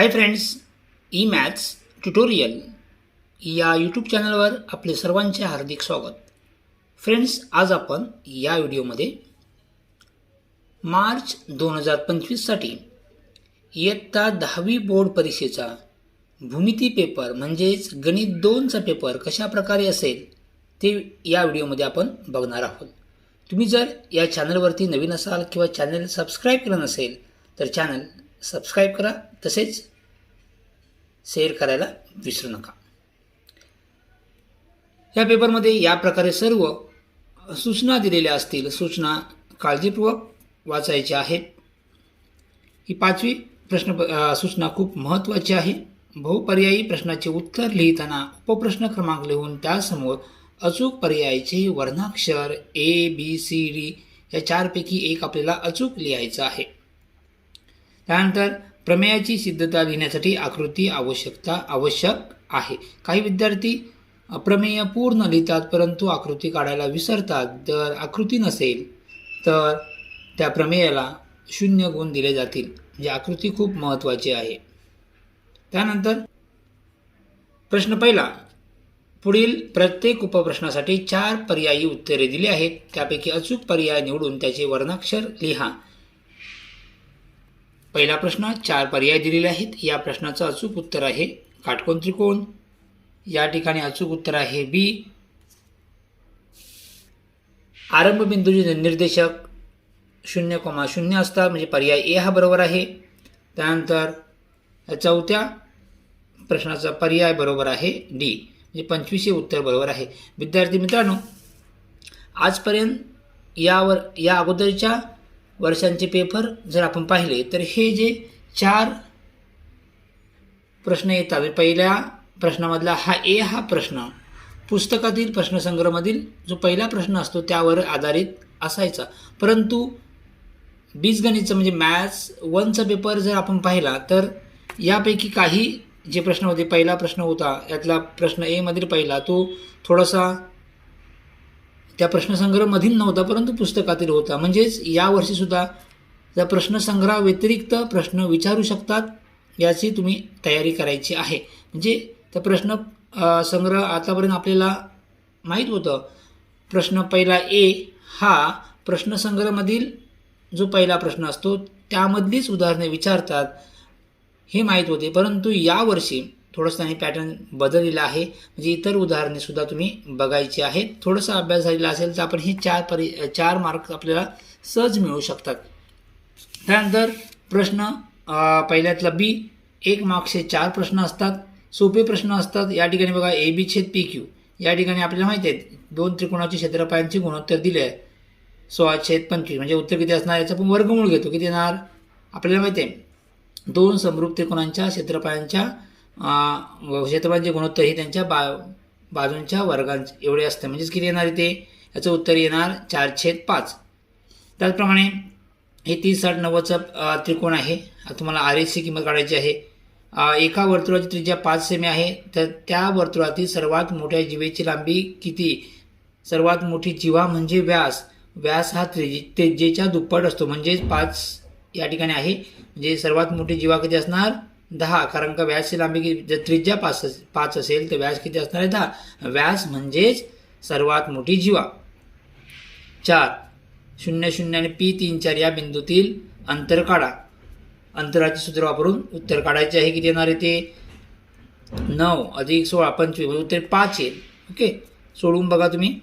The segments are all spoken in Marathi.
Hi friends E maths tutorial या यूट्यूब चॅनलवर आपले सर्वांचे हार्दिक स्वागत. फ्रेंड्स आज आपण या व्हिडिओमध्ये मार्च दोन हजार पंचवीससाठी इयत्ता दहावी बोर्ड परीक्षेचा भूमिती पेपर म्हणजेच गणित दोनचा पेपर कशा प्रकारे असेल ते या व्हिडिओमध्ये आपण बघणार आहोत. तुम्ही जर या चॅनलवरती नवीन असाल किंवा चॅनल सबस्क्राईब केलं नसेल तर चॅनल सबस्क्राईब करा. तसेच शेअर करायला विसरू नका. या पेपरमध्ये या प्रकारे सर्व सूचना दिलेल्या असतील सूचना काळजीपूर्वक वाचायच्या आहेत. ही पाचवी प्रश्न सूचना खूप महत्त्वाची आहे. बहुपर्यायी प्रश्नाचे उत्तर लिहिताना उपप्रश्न क्रमांक लिहून त्यासमोर अचूक पर्यायाचे वर्णाक्षर ए बी सी डी या चारपैकी एक आपल्याला अचूक लिहायचं आहे. त्यानंतर प्रमेयाची सिद्धता लिहिण्यासाठी आकृती आवश्यकता आवश्यक आहे. काही विद्यार्थी प्रमेय पूर्ण लिहितात परंतु आकृती काढायला विसरतात. जर आकृती नसेल तर त्या प्रमेयाला शून्य गुण दिले जातील म्हणजे आकृती खूप महत्त्वाची आहे. त्यानंतर प्रश्न पहिला. पुढील प्रत्येक उपप्रश्नासाठी चार पर्यायी उत्तरे दिली आहेत. त्यापैकी अचूक पर्याय निवडून त्याचे वर्णाक्षर लिहा. पहिला प्रश्न चार पर्याय दिलेले आहेत. या प्रश्नाचं अचूक उत्तर आहे काटकोन त्रिकोण. या ठिकाणी अचूक उत्तर आहे बी आरंभ बिंदूचे निर्देशक शून्य कोमा शून्य असतात म्हणजे पर्याय ए हा बरोबर आहे. त्यानंतर चौथ्या प्रश्नाचा पर्याय बरोबर आहे डी म्हणजे पंचवीसशे उत्तर बरोबर आहे. विद्यार्थी मित्रांनो आजपर्यंत यावर या अगोदरच्या वर्षांचे पेपर जर आपण पाहिले तर हे जे चार प्रश्न येतात म्हणजे पहिल्या प्रश्नामधला हा ए हा प्रश्न पुस्तकातील प्रश्नसंग्रहामधील जो पहिला प्रश्न असतो त्यावर आधारित असायचा. परंतु बीजगणितचं म्हणजे मॅथ्स वनचा पेपर जर आपण पाहिला तर यापैकी काही जे प्रश्न होते पहिला प्रश्न होता यातला प्रश्न एमधील पहिला तो थोडासा त्या प्रश्नसंग्रहामधील नव्हता परंतु पुस्तकातील होता. म्हणजेच यावर्षीसुद्धा त्या प्रश्नसंग्रहाव्यतिरिक्त प्रश्न विचारू शकतात याची तुम्ही तयारी करायची आहे. म्हणजे त्या प्रश्न संग्रह आतापर्यंत आपल्याला माहीत होतं. प्रश्न पहिला ए हा प्रश्नसंग्रहामधील जो पहिला प्रश्न असतो त्यामधलीच उदाहरणे विचारतात हे माहीत होते. परंतु यावर्षी थोडंसं त्यांनी पॅटर्न बदललेला आहे. म्हणजे इतर उदाहरणेसुद्धा तुम्ही बघायची आहेत. थोडासा अभ्यास झालेला असेल तर आपण हे चार परि चार मार्क आपल्याला सहज मिळू शकतात. त्यानंतर प्रश्न पहिल्यातला बी एक मार्क्सचे चार प्रश्न असतात. सोपे प्रश्न असतात. या ठिकाणी बघा ए बी छेद पी क्यू या ठिकाणी आपल्याला माहिती आहे दोन त्रिकोणाची क्षेत्रफळांचे गुणोत्तर दिले आहे. सोळा छेद पंचवीस म्हणजे उत्तर किती असणार? याचा आपण वर्गमूळ घेतो. किती येणार? आपल्याला माहिती आहे दोन समरूप त्रिकोणांच्या क्षेत्रफळांच्या क्षेत्रफळांचे गुणोत्तर हे त्यांच्या बा बाजूंच्या वर्गांचे एवढे असते. म्हणजेच किती येणार इथे याचं उत्तर येणार चार छेद पाच. त्याचप्रमाणे हे तीस साठ नव्वदचा त्रिकोण आहे. तुम्हाला आर एसची किंमत काढायची आहे. एका वर्तुळाची त्रिज्या पाच सेमी आहे. तर त्या वर्तुळातील सर्वात मोठ्या जीवेची लांबी किती? सर्वात मोठी जीवा म्हणजे व्यास. व्यास हा त्रिजे त्रिज्येच्या दुप्पट असतो. म्हणजेच पाच या ठिकाणी आहे. म्हणजे सर्वात मोठी जीवा किती असणार? दहा कारण का व्यासची लांबी जर त्रिज्या पाच पाच असेल तर व्यास किती असणार आहे? दहा. व्यास म्हणजेच सर्वात मोठी जीवा. चार. शून्य शून्य आणि पी तीन चार या बिंदूतील अंतर काढा. अंतराचे सूत्र वापरून उत्तर काढायचे आहे किती येणार आहे ते? नऊ अधिक सोळा पंचवीस म्हणजे उत्तर पाच येईल. ओके? सोडून बघा तुम्ही.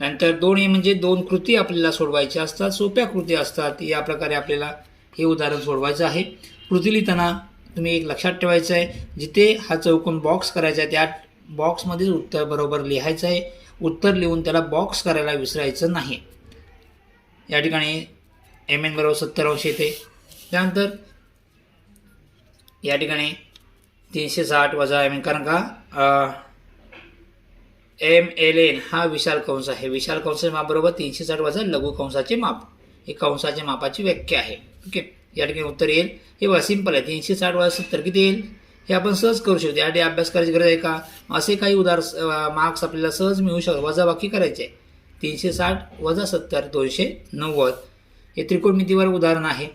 नंतर दोन हे म्हणजे दोन कृती आपल्याला सोडवायच्या असतात सोप्या कृती असतात या प्रकारे आपल्याला हे उदाहरण सोडवायचं आहे. कृती लिहिताना तुम्ही एक लक्षात ठेवायचं आहे. जिथे हा चौकोन बॉक्स करायचा आहे त्या बॉक्समध्येच उत्तर बरोबर लिहायचं आहे. उत्तर लिहून त्याला बॉक्स करायला विसरायचं नाही. या ठिकाणी एम एन बरोबर सत्तर अंश येते. त्यानंतर या ठिकाणी तीनशे साठ वजा एम एन कारण का एम एल एन हा विशाल कंस आहे. विशाल कंसाचे मापबरोबर तीनशे साठ वजा लघु कंसाचे माप. हे कंसाच्या मापाची व्याख्या आहे. ओके या ठिकाणी उत्तर येईल. हे बघा सिंपल आहे. तीनशे साठ वजा सत्तर किती येईल? हे आपण सहज करू शकतो. यासाठी अभ्यास करायची गरज आहे का? असे काही उदाहरण मार्क्स आपल्याला सहज मिळू शकतात. वजाबाकी करायचे. आहे तीनशे साठ वजा सत्तर दोनशे नव्वद. हे त्रिकोणमितीवर उदाहरण आहे.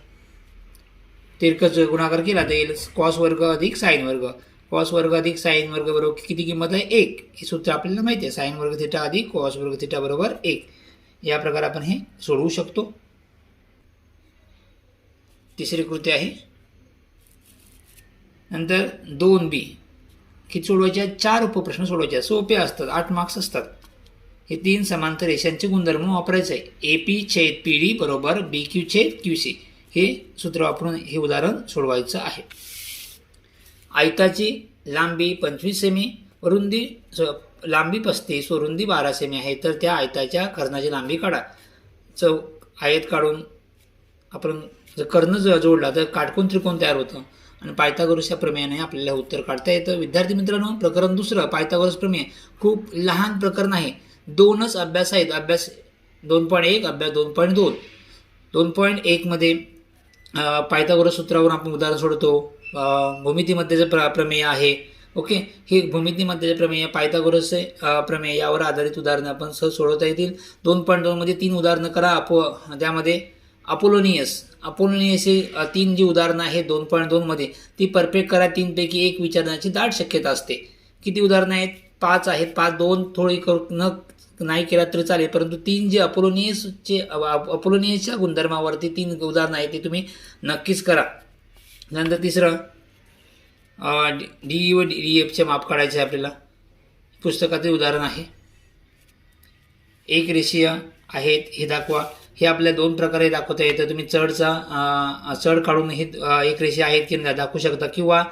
तिरकच गुणाकार केला तर येईल कॉस वर्ग अधिक साईन वर्ग. कॉस वर्ग अधिक साईन वर्ग बरोबर किती किंमत आहे? एक. हे सूत्र आपल्याला माहिती आहे. साईन वर्ग थिटा अधिक कॉस वर्ग थिटा बरोबर एक. या प्रकारे आपण हे सोडवू शकतो. तिसरी कृती आहे. नंतर दोन बी. की सोडवायचे आहेत चार उपप्रश्न सोडवायचे आहेत. सोपे असतात आठ मार्क्स असतात. हे तीन समांतर रेषांचे गुणधर्म वापरायचे आहे. ए पी छेद पी डी बरोबर बी क्यू छेद क्यू सी. हे सूत्र वापरून हे उदाहरण सोडवायचं आहे. आयताची लांबी पंचवीस सेमी रुंदी लांबी पस्तीस व रुंदी बारा सेमी आहे. तर त्या आयताच्या कर्णाची लांबी काढा. चौ आयत काढून आपण जर कर्ण जर जोडला. तर काटकोन त्रिकोण तयार होतं. आणि पायथागोरसच्या प्रमेयाने आपल्याला उत्तर काढता येतं. विद्यार्थी मित्रांनो प्रकरण दुसरं पायथागोरस प्रमेय. खूप लहान प्रकरण आहे. दोनच अभ्यास आहेत. अभ्यास दोन पॉईंट एक अभ्यास दोन पॉईंट दोन. दोन पॉईंट एकमध्ये पायथागोरस सूत्रावरून आपण उदाहरण सोडतो. भूमितीमध्ये भूमितीमध्येचं प्र प्रमेय आहे ओके? हे भूमितीमध्येचे प्रमेय पायथागोरसचे प्रमेय यावर आधारित उदाहरणं आपण सहज सोडवता येतील. दोन पॉईंट दोनमध्ये तीन उदाहरणं करा. आप त्यामध्ये अपोलोनियस. अपोलोनियस हे तीन जी उदाहरणं आहेत दोन पॉईंट दोनमध्ये ती परफेक्ट करा तीनपैकी एक विचारण्याची दाट शक्यता असते. किती उदाहरणं आहेत? पाच आहेत. पाच दोन थोडी करू न नाही केला तरी चालेल. परंतु तीन जे अपोलोनियसचे अपोलोनियसच्या गुणधर्मावरती तीन उदाहरणं आहेत ते तुम्ही नक्कीच करा. नंतर तिसरं डी व डी एफचे माप काढायचे आहे आपल्याला. पुस्तकाचे उदाहरण आहे. एक रेषीय आहेत हे दाखवा. हे आपल्या दोन प्रकारे दाखवता येतं. तुम्ही चढचा चढ काढून हे एक रेषा आहेत की नाही दाखवू शकता. किंवा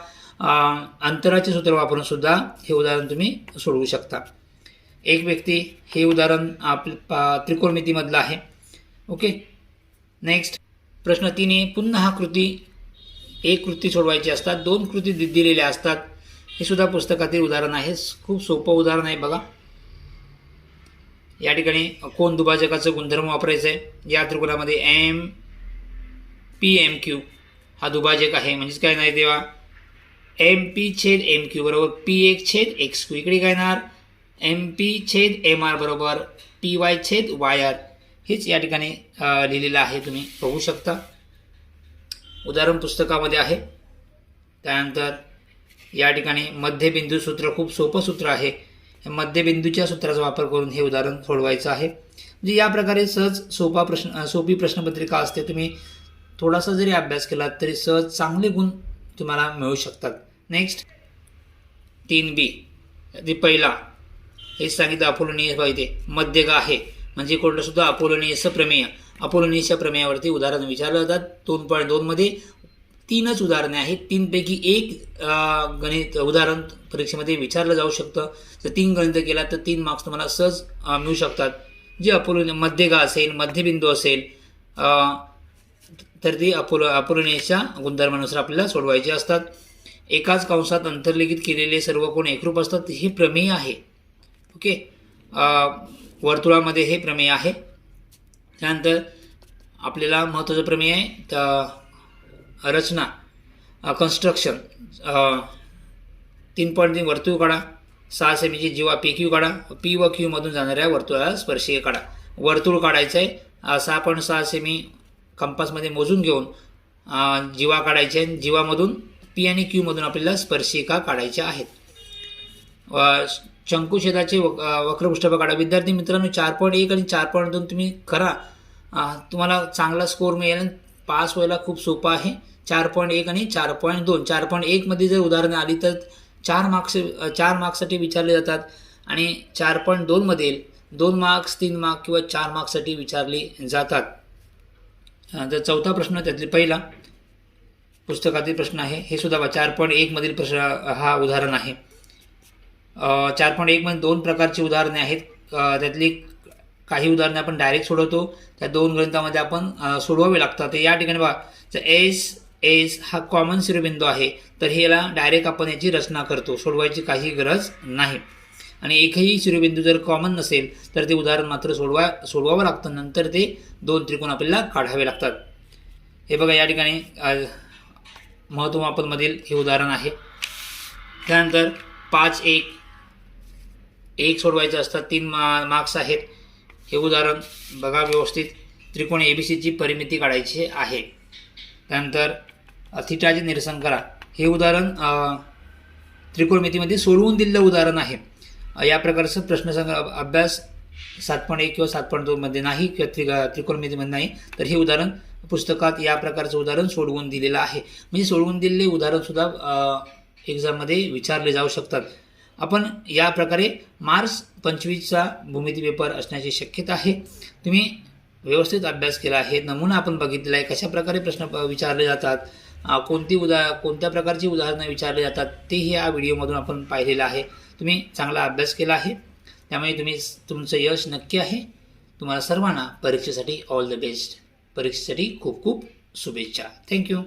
अंतराचे सूत्र वापरून सुद्धा हे उदाहरण तुम्ही सोडवू शकता. एक व्यक्ती हे उदाहरण आप त्रिकोणमितीमधलं आहे. ओके? नेक्स्ट प्रश्न तीन पुन्हा हा कृती एक कृती सोडवायची असतात. दोन कृती दि- दिलेल्या असतात. हे सुद्धा पुस्तकातील उदाहरण आहे. खूप सोपं उदाहरण आहे बघा. या ठिकाणी कोण दुभाजकाचं गुणधर्म वापरायचं आहे या त्रिकोणामध्ये एम पी एम क्यू हा दुभाजक आहे. म्हणजेच काय नाही तेव्हा एम पी छेद एम क्यू बरोबर पी एक छेद एक्स क्यू इकडे काय येणार एम पी छेद एम आर बरोबर पी वाय छेद वाय आर हेच या ठिकाणी लिहिलेलं आहे. तुम्ही बघू शकता. उदाहरण पुस्तकामध्ये आहे. त्यानंतर या ठिकाणी मध्यबिंदू सूत्र खूप सोपं सूत्र आहे. मध्यबिंदूच्या सूत्राचा वापर करून हे उदाहरण सोडवायचं आहे. म्हणजे या प्रकारे सहज सोपा प्रश्न सोपी प्रश्नपत्रिका असते. तुम्ही थोडासा जरी अभ्यास केला तरी सहज चांगले गुण तुम्हाला मिळू शकतात. नेक्स्ट तीन बी ते पहिला. हे सांगितलं अपोलोनियस पाहिजे मध्यगा आहे. म्हणजे कोणतं सुद्धा अपोलोनियसचं प्रमेय अपोलनीयच्या प्रमेयावरती उदाहरण विचारलं जातात. दोन पॉईंट दोनमध्ये तीनच उदाहरणे आहेत. तीनपैकी एक गणित उदाहरण परीक्षेमध्ये विचारलं जाऊ शकतं. जर तीन गणित केला तर तीन मार्क्स तुम्हाला सहज मिळू शकतात. जे अपोलो मध्यगा असेल मध्यबिंदू असेल तर ती अपुर अपूर्णेच्या गुणधर्मानुसार आपल्याला सोडवायचे असतात. एकाच कंसात अंतर्लिखित केलेले सर्व कोण एकरूप असतात हे प्रमेय आहे. ओके? वर्तुळामध्ये हे प्रमेय आहे. त्यानंतर आपल्याला महत्त्वाचं प्रमेय आहे तर रचना कन्स्ट्रक्शन तीन पॉईंट तीन वर्तुळ काढा सहा सेमीची जीवा पी क्यू काढा पी व क्यूमधून जाणाऱ्या वर्तुळाला स्पर्शिका काढा. वर्तुळ काढायचं आहे सहा पॉईंट सहा सेमी कंपासमध्ये मोजून घेऊन जीवा काढायचे आहे जीवामधून पी आणि क्यूमधून आपल्याला स्पर्शिका काढायच्या आहेत. शंकुछेदाचे वक अ, वक्रपृष्ठभाग काढा विद्यार्थी मित्रांनो चार पॉईंट एक आणि चार पॉईंट दोन तुम्ही करा. तुम्हाला चांगला स्कोर मिळेल आणि पास व्हायला खूप सोपं आहे. चार पॉईंट एक आणि चार पॉईंट दोन. चार पॉईंट एकमध्ये जर उदाहरणं आली तर चार मार्क्स चार मार्क्ससाठी विचारले जातात आणि चार पॉईंट दोनमधील दोन मार्क्स तीन मार्क किंवा चार मार्क्ससाठी विचारले जातात. तर चौथा प्रश्न त्यातले पहिला पुस्तकातील प्रश्न आहे. हे सुद्धा चार पॉईंट एकमधील प्रश्न हा उदाहरण आहे. चार पॉईंट एकमध्ये दोन प्रकारची उदाहरणे आहेत. त्यातली काही उदाहरणे आपण डायरेक्ट सोडवतो. त्या दोन ग्रंथामध्ये आपण सोडवावे लागतात. या ठिकाणी बघा एस एस हा कॉमन शिरोबिंदू आहे. तर ह्याला डायरेक्ट आपण याची रचना करतो. सोडवायची काही गरज नाही. आणि एकही शिरोबिंदू जर कॉमन नसेल तर ते उदाहरण मात्र सोडवा सोडवावं लागतं. नंतर ते दोन त्रिकोण आपल्याला काढावे लागतात. हे बघा या ठिकाणी महत्वमापनमधील महत्त्वमापनमधील हे उदाहरण आहे. त्यानंतर पाच एक एक सोडवायचे असतात. तीन मा मार्क्स आहेत. हे उदाहरण बघा व्यवस्थित. त्रिकोण ए बी सीची परिमिती काढायची आहे. त्यानंतर थिटाचे निरसन करा. हे उदाहरण त्रिकोणमितीमध्ये सोडवून दिलेलं उदाहरण आहे. या प्रकारचं प्रश्नसंग्रह अभ्यास सात पॉईंट एक किंवा सात पॉईंट दोनमध्ये नाही किंवा त्रि त्रिकोणमितीमध्ये नाही. तर हे उदाहरण पुस्तकात या प्रकारचं उदाहरण सोडवून दिलेलं आहे. म्हणजे सोडवून दिलेले उदाहरणसुद्धा एक्झाममध्ये विचारले जाऊ शकतात. आपण या प्रकारे मार्च पंचवीसचा भूमिती पेपर असण्याची शक्यता आहे. तुम्ही व्यवस्थित अभ्यास केला आहे. नमुना आपण बघितलेला आहे. कशा प्रकारे प्रश्न विचारले जातात? कोणती उदा कोणत्या प्रकारची उदाहरणं विचारली जातात? तेही या व्हिडिओमधून आपण पाहिलेलं आहे. तुम्ही चांगला अभ्यास केला आहे. त्यामुळे तुम्ही तुमचं यश नक्की आहे. तुम्हाला सर्वांना परीक्षेसाठी ऑल द बेस्ट परीक्षेसाठी खूप खूप शुभेच्छा. थँक्यू